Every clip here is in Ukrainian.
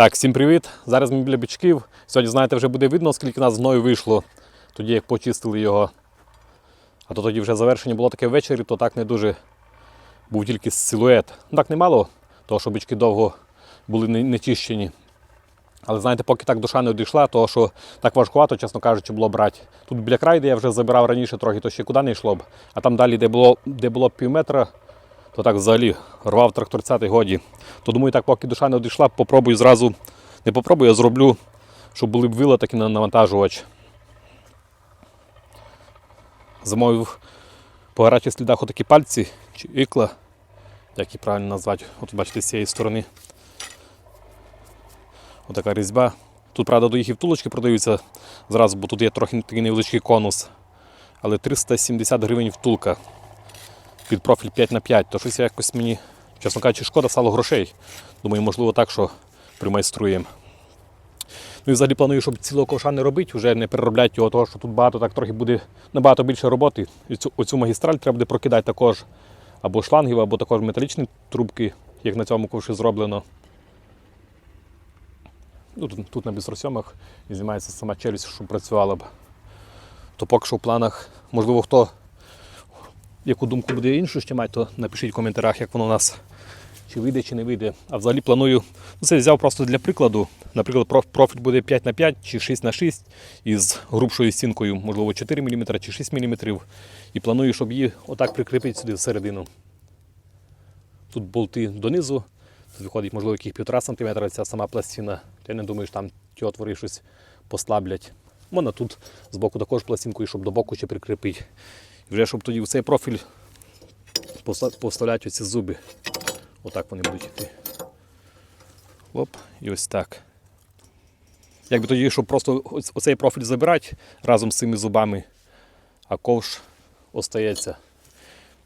Так, всім привіт. Зараз ми біля бичків. Сьогодні, знаєте, вже буде видно, скільки нас гною вийшло, тоді як почистили його. А то тоді вже завершення було таке ввечері, то так не дуже був тільки силует. Ну так немало, того що бички довго були не, чищені. Але знаєте, поки так душа не одійшла, того що так важкувато, чесно кажучи, було брати. Тут біля краю, де я вже забирав раніше трохи, то ще куди не йшло б. А там далі, де було, де було пів метра, то так взагалі рвав тракторця та й годі. То думаю, так поки душа не одійшла, попробую зразу. Не попробую, а зроблю, щоб були б вила такі на навантажувач. Замовив по гарячих слідах отакі пальці чи ікла, як їх правильно назвати. От бачите, з цієї сторони. Отака різьба. Тут, правда, до їх і втулочки продаються зразу, бо тут є трохи такий невеличкий конус. Але 370 гривень втулка під профіль 5 на 5 то щось якось мені, чесно кажучи, шкода стало грошей. Думаю, можливо, так, що примайструємо. Ну і взагалі планую, щоб цілого ковша не робити, вже не переробляти його, того, що тут багато так трохи буде набагато більше роботи. І цю, оцю магістраль треба буде прокидати також або шлангів, або також металічні трубки, як на цьому ковші зроблено. Ну, тут, тут на бістросьомах знімається сама челюсть, щоб працювала б. То поки що в планах, можливо, хто яку думку буде іншу ще мати, то напишіть в коментарях, як воно у нас чи вийде, чи не вийде. А взагалі планую, ну це взяв просто для прикладу. Наприклад, проф- профіль буде 5 на 5 чи 6 на 6 із грубшою стінкою, можливо, 4 мм чи 6 мм. І планую, щоб її отак прикріпити сюди всередину. Тут болти донизу, тут виходить, можливо, яких 1,5 см ця сама пластина. Я не думаю, що там ті отвори щось послаблять. Можна тут збоку також пластинкою, щоб до боку ще прикріпити. Вже щоб тоді в цей профіль поставляти оці зуби. Отак вони будуть йти. Оп, і ось так. Якби тоді, щоб просто оцей профіль забирати разом з цими зубами, а ковш остається.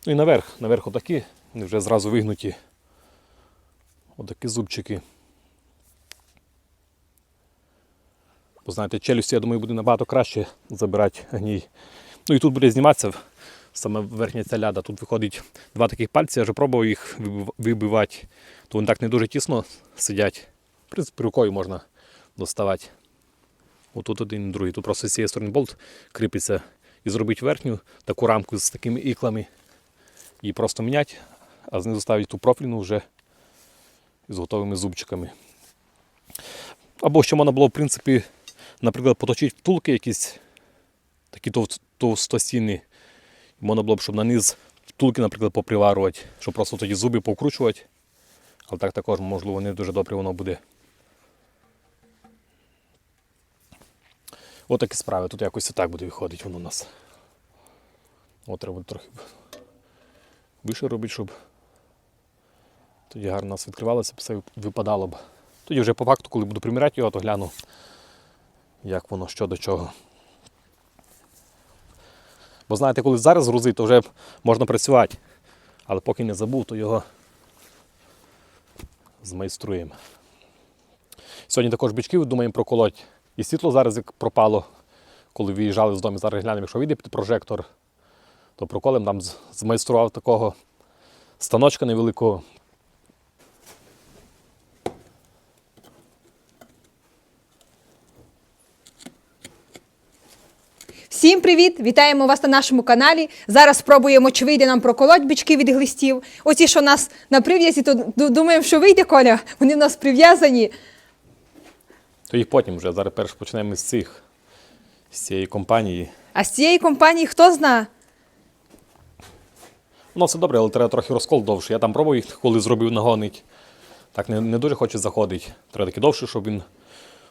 Ну і наверх, наверх отакі, вони вже зразу вигнуті. Отакі зубчики. Бо знаєте, челюсті, я думаю, буде набагато краще забирати гній. Ну і тут буде зніматися саме верхня ця ляда. Тут виходить два таких пальці, я вже пробував їх вибивати, то вони так не дуже тісно сидять. В принципі, рукою можна доставати. Отут один і другий. Тут просто з цієї сторони болт кріпиться і зробити верхню таку рамку з такими іклами. І просто міняти, а знизу ставити ту профільну вже з готовими зубчиками. Або ще можна було, в принципі, наприклад, поточити втулки якісь такі тов- товстостінні. Можна було б, щоб на низ втулки, наприклад, поприварувати, щоб просто тоді зуби повкручувати. Але так також, можливо, не дуже добре воно буде. От такі справи. Тут якось отак буде виходити воно у нас. От треба трохи вище робити, щоб тоді гарно у нас відкривалося, все випадало б. Тоді вже по факту, коли буду приміряти його, то гляну, як воно що до чого. Бо знаєте, коли зараз грузить, то вже можна працювати. Але поки не забув, то його змайструємо. Сьогодні також бичків думаємо проколоть. І світло зараз як пропало, коли виїжджали з дому, зараз глянемо, якщо вийде під прожектор, то проколем нам змайстрував такого станочка невеликого. Всім привіт! Вітаємо вас на нашому каналі. Зараз спробуємо, чи вийде нам проколоть бички від глистів. Оці, що у нас на прив'язі, то думаємо, що вийде Коля. Вони в нас прив'язані. То їх потім вже. Зараз перш почнемо з цих, з цієї компанії. А з цієї компанії хто зна? Ну, все добре, але треба трохи розкол довше. Я там пробував їх, коли зробив нагонить. Так не, не дуже хоче заходити. Треба таки довше, щоб він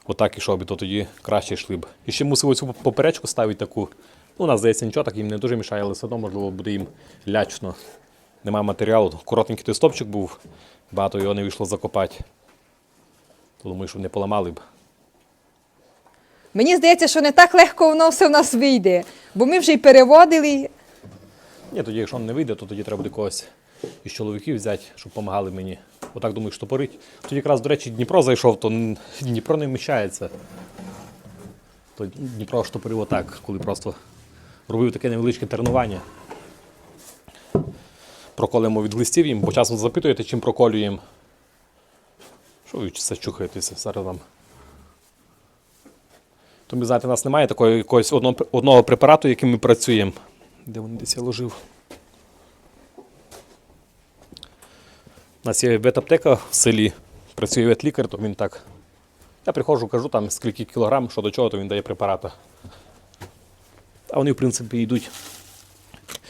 отак ішов, і то тоді краще йшли б. І ще мусив оцю поперечку ставити таку. Ну, у нас здається, нічого так їм не дуже мішає, але все одно, можливо, буде їм лячно. Немає матеріалу. Коротенький той стопчик був, багато його не вийшло закопати. То думаю, щоб не поламали б. Мені здається, що не так легко воно все в нас вийде. Бо ми вже й переводили. Ні, тоді, якщо не вийде, то тоді треба буде когось із чоловіків взяти, щоб допомагали мені. Отак думаю, штопорить. Тоді якраз, до речі, Дніпро зайшов, то Дніпро не вміщається. То Дніпро штопорив отак, коли просто робив таке невеличке тренування. Проколимо від глистів їм, бо часом запитуєте, чим проколюємо. Що ви це чухаєтеся? Зараз вам. То ми знаєте, у нас немає такого якогось одного, одного препарату, яким ми працюємо. Де він десь я ложив? У нас є ветаптека в селі, працює ветлікар, то він так. Я приходжу, кажу там скільки кілограм, що до чого, то він дає препарата. А вони, в принципі, йдуть.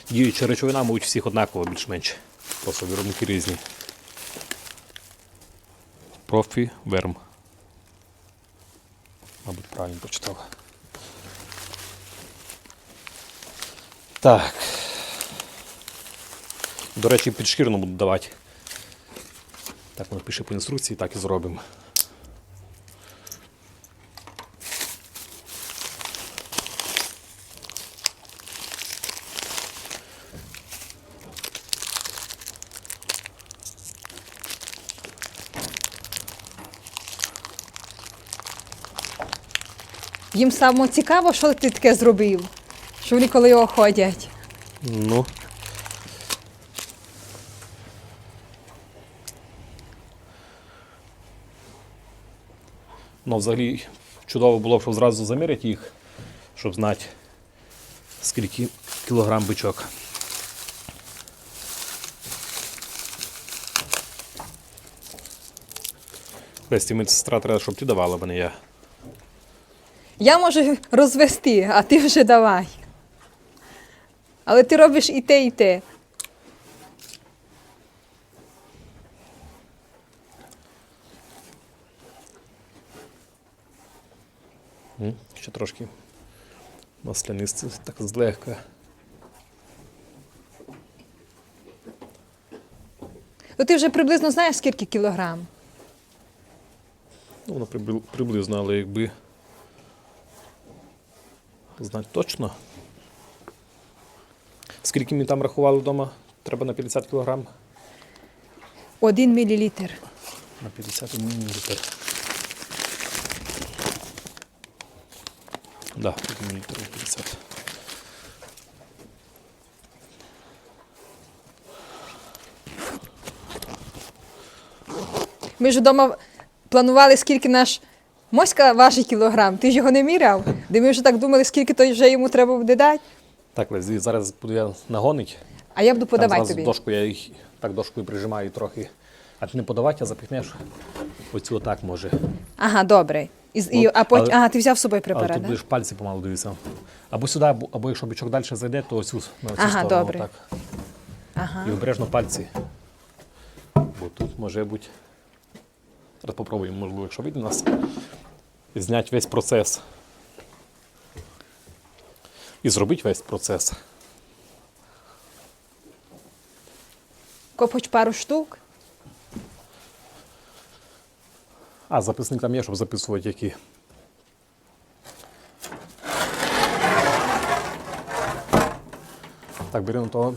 Діюча речовина, мабуть, всіх однаково більш-менш. Просто виробники різні. Профі Верм. Мабуть, правильно прочитав. Так. До речі, підшкірно буду давати. Так воно пише по інструкції, так і зробимо. Їм саме цікаво, що ти таке зробив. Що вони коли його ходять. Ну. Ну, взагалі, чудово було щоб зразу заміряти їх, щоб знати, скільки кілограм бичок. Лесті, медсестра треба, щоб ти давала, а не я. Я можу розвести, а ти вже давай. Але ти робиш і те, і те. Ще трошки маслянисти, так злегка. То ти вже приблизно знаєш, скільки кілограм. Ну, воно приблизно, але якби знати точно. Скільки ми там рахували вдома? Треба на 50 кг? Один мілілітр. На 50 мл. Да, 1 мл 50. Ми ж вдома планували, скільки наш моська важить кілограм. Ти ж його не міряв. Де ми вже так думали, скільки то вже йому треба буде дати. Так, Лесь, зараз буду я нагонить. А я буду подавати тобі. дошку, я їх так дошкою прижимаю трохи. А ти не подавати, а запихнеш оцю отак може. Ага, добре. І, з- і, Ну, а потім, але- ага, ти взяв з собою Але препарат, тут да? будеш пальці помалу дивитися. Або сюди, або, або якщо бичок далі зайде, то оцю, на оцю Ага, сторону. добре. Так. Ага. І обережно пальці. Бо тут може бути. Зараз попробуємо, можливо, якщо вийде у нас. Зняти весь процес. І зробити весь процес. Коп хоч пару штук. А, записник там є, щоб записувати які. Так, беремо того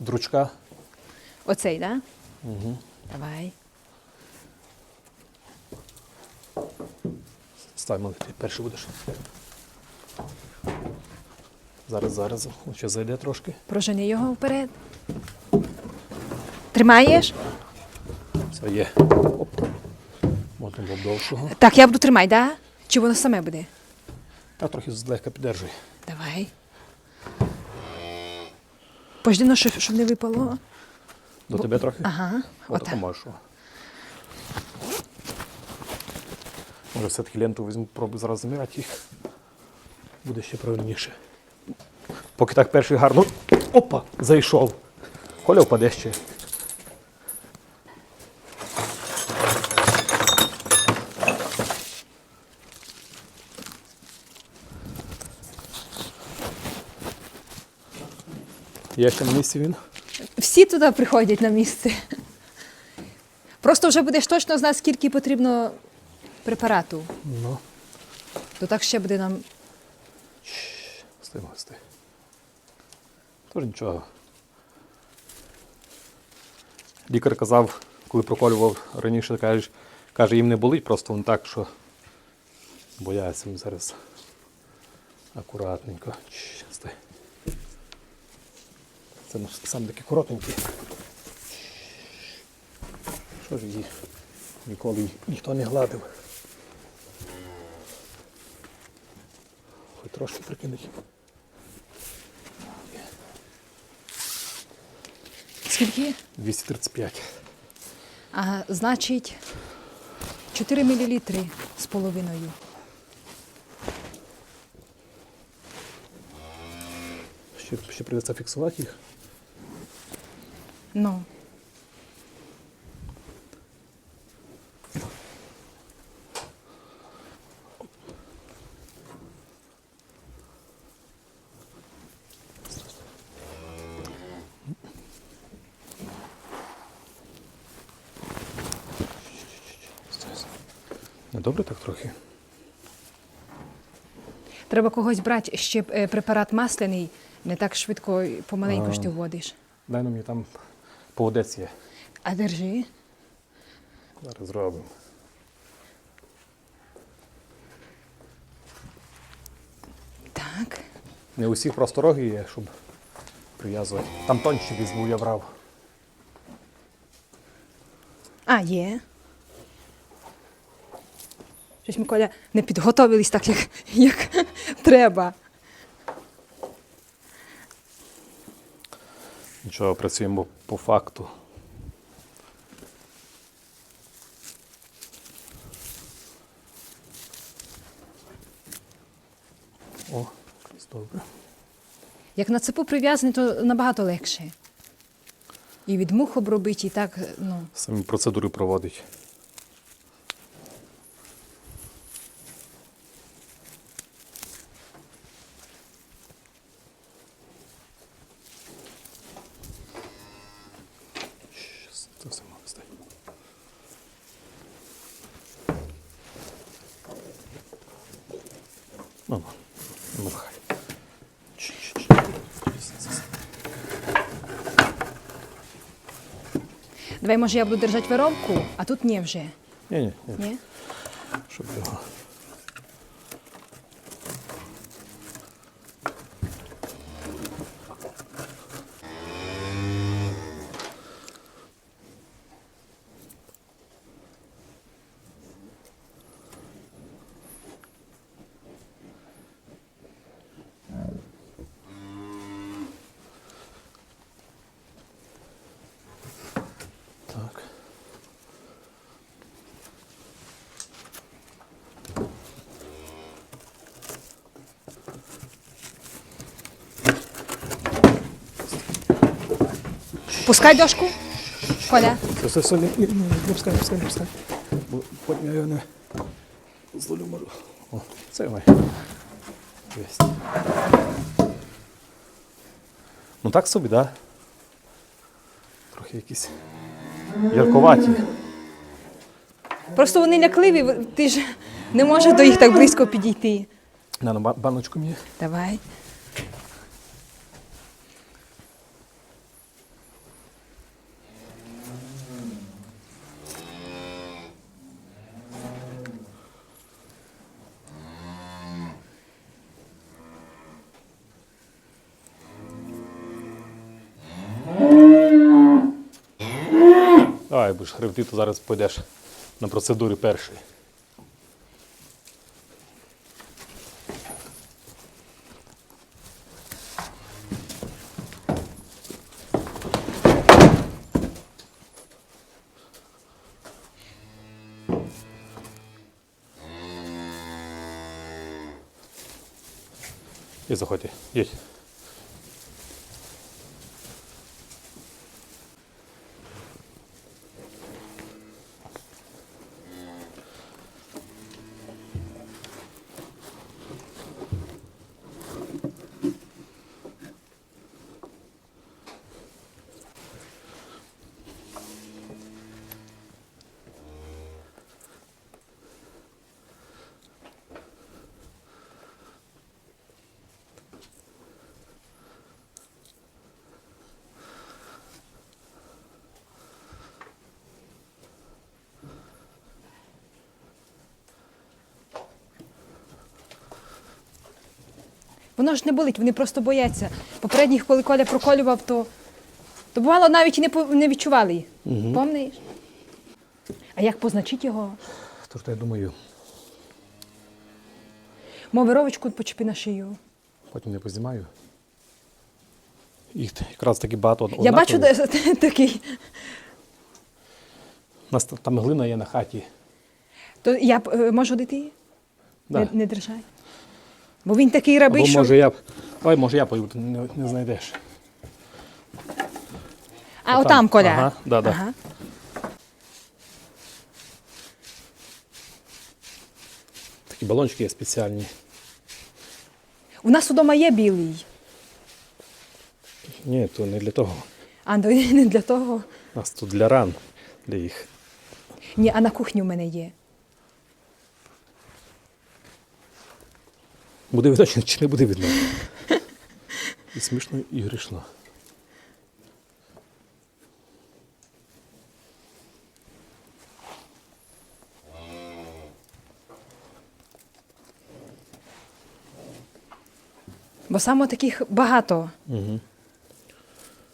дручка. Оцей, так? Да? Угу. Давай. Ставимо, ти перший будеш. Зараз, зараз. Ще зайде трошки. Прожени його вперед. Тримаєш? Все є. Оп. Можна було б довшого. Так, я буду тримати, так? Да? Чи воно саме буде? Та трохи злегка піддержуй. Давай. Пожди, ну, щоб, щоб не випало. До тебе трохи? Ага. От Отак. можеш. Може все-таки ленту візьму, пробую зараз заміряти їх. Буде ще правильніше. Поки так перший гарно. Опа! Зайшов. Коля впаде ще. Є ще на місці він? Всі туди приходять на місце. Просто вже будеш точно знати, скільки потрібно препарату. Ну. То так ще буде нам. Стой, стой. Тож нічого. Лікар казав, коли проколював раніше, каже, каже, їм не болить, просто він так, що бояться зараз. Акуратненько. Чш. Це ну, сам такий коротенький. Що ж її? Ніколи ніхто не гладив. Хоч трошки прикинуть. Скільки? 235. А, значить 4 мл з половиною. Ще, ще придеться фіксувати їх. Ну. Недобре так трохи. Треба когось брати ще е, препарат масляний, не так швидко помаленьку ж ти вводиш. Дай нам мені там поводець є. А держи. Зараз зробимо. Так. Не усіх просто роги є, щоб прив'язувати. Там тонші візьму, я брав. А, є. Щось Миколя не підготовились так, як, як треба. Нічого, працюємо по факту. О, якраз добре. Як на цепу прив'язаний, то набагато легше. І від мух обробити, і так, ну. Самі процедури проводить. Щас це все мав стати. Ну, ну, не махай. Чш-чш-чш. Давай, може, я буду держати веровку, а тут ні вже. Ні, ні, ні. Ні? Щоб його. Пускай дошку. Коля. Все, все, все, ні, ні, не пускай, не пускай, не пускай. Бо потім я його не зловлю можу. О, це май. Єсть. Ну так собі, да? Трохи якісь ярковаті. Просто вони лякливі, ти ж не можеш до їх так близько підійти. На, ну, баночку мені. Давай. Давай, будеш хребти, то зараз пойдеш на процедурі першої. І заходьте, Воно ж не болить, вони просто бояться. Попередніх, коли Коля проколював, то, то бувало навіть і не, по- не відчували. Помниш? А як позначити його? Тож то я думаю, Мов вировочку почепи на шию. потім не познімаю. Їх якраз таки багато. Я бачу де, такий. У нас та- там глина є на хаті. То я б, е, можу дити її? Да. Не, не держай. Бо він такий Або рабий, що. може я. Ой, може я пою, не, не знайдеш. А отам, Коля. Ага, да, да. Ага. Такі балончики є спеціальні. У нас удома є білий. Ні, то не для того. А не для того. У нас тут для ран, для їх. Ні, а на кухні в мене є. Буде видно чи- чи не буде видно. І смішно, і грішно. Бо саме таких багато. Угу.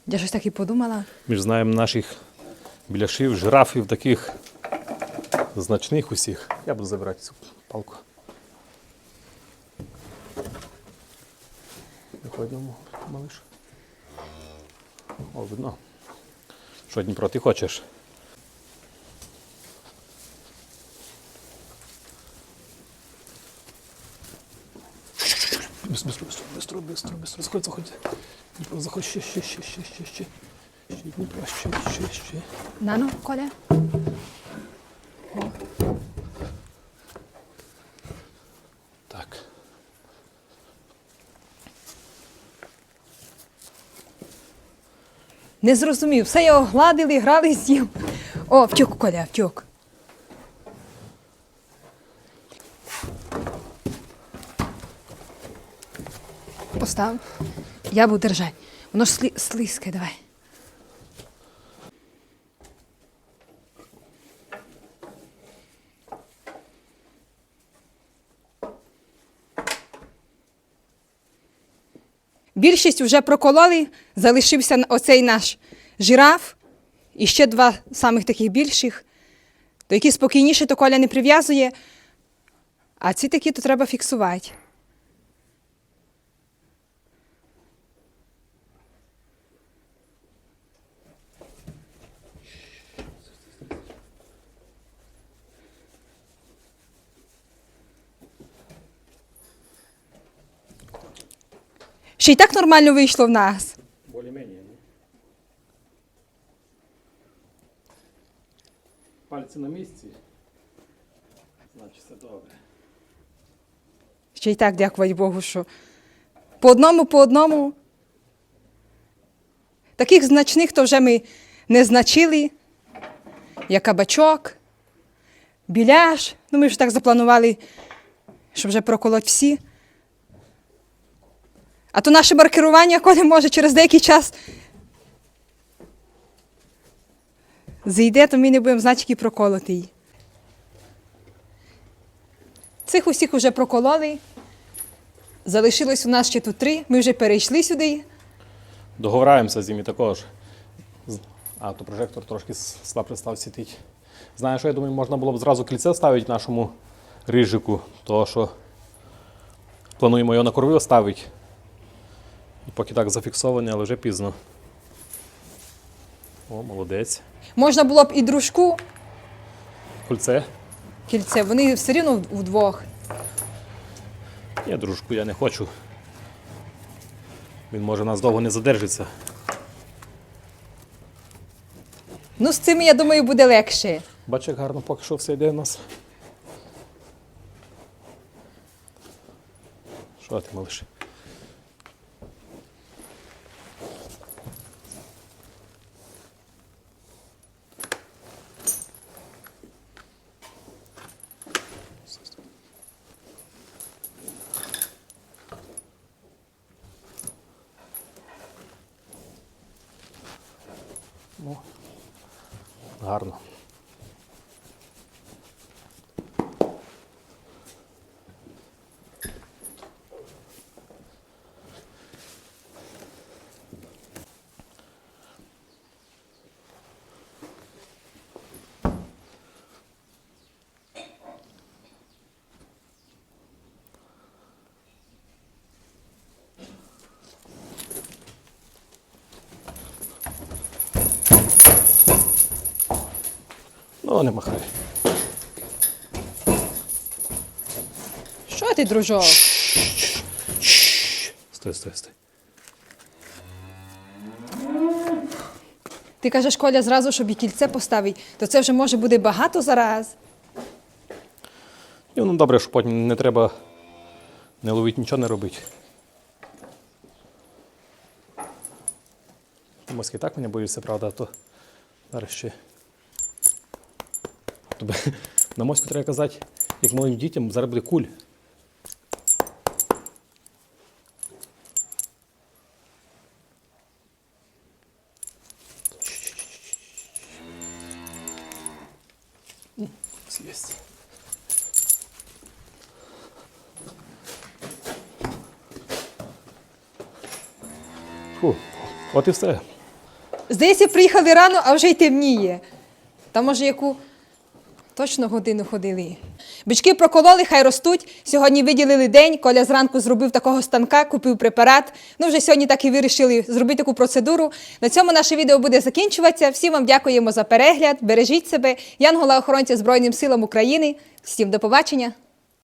Я щось так і подумала. Ми ж знаємо наших біляшів, жирафів таких значних усіх. Я буду забирати цю палку. Виходимо, малиш. О, видно. Що Дніпро, ти хочеш? Быстро, быстро, быстро, быстро, быстро, заходь, заходь. Дніпро, заходь, ще, ще, ще, ще, ще, ще. Ще, Дніпро, ще, ще, ще. Нано, Коля. Не зрозумів. Все його гладили, грали, з'їв. О, втюк, Коля, втюк. Постав. Я буду держати. Воно ж слизьке, давай. Більшість вже прокололи, залишився оцей наш жираф і ще два самих таких більших. То які спокійніше, то коля не прив'язує, а ці такі то треба фіксувати. Ще й так нормально вийшло в нас. Более-менее. Пальці на місці. Значить, все добре. Ще й так, дякувати Богу, що по одному, по одному. Таких значних то вже ми не значили, як кабачок, біляш. Ну, ми ж так запланували, щоб вже проколоть всі. А то наше маркерування, коли може через деякий час зійде, то ми не будемо знати, які проколоти. Цих усіх вже прокололи. Залишилось у нас ще тут три. Ми вже перейшли сюди. Договораємося з ними також. А, то прожектор трошки слабше став світить. Знаєш, що я думаю, можна було б зразу кільце ставити нашому рижику, того що плануємо його на корови ставити. Поки так зафіксовані, але вже пізно. О, молодець. Можна було б і дружку Кольце. кільце. Вони все рівно вдвох. Я дружку, я не хочу. Він може нас довго не задержиться. Ну, з цим, я думаю, буде легше. Бач, як гарно поки що все йде у нас. Що ти малиш? Ну, гарно. О, не махай. Що ти, дружок? Стой, стой, стой. Ти кажеш, Коля, зразу, щоб і кільце поставить, то це вже може буде багато зараз. І ну добре, що потім не треба не ловити, нічого не робити. Ти моски так мене боїшся, правда, то зараз ще. Тобі на моську треба казати, як малим дітям, зараз буде куль. М, Фу, от і все. Здається, приїхали рано, а вже й темніє. Та може яку точно годину ходили. Бички прокололи, хай ростуть. Сьогодні виділили день. Коля зранку зробив такого станка, купив препарат. Ну, вже сьогодні так і вирішили зробити таку процедуру. На цьому наше відео буде закінчуватися. Всім вам дякуємо за перегляд. Бережіть себе. Янгола охоронця Збройним силам України. Всім до побачення.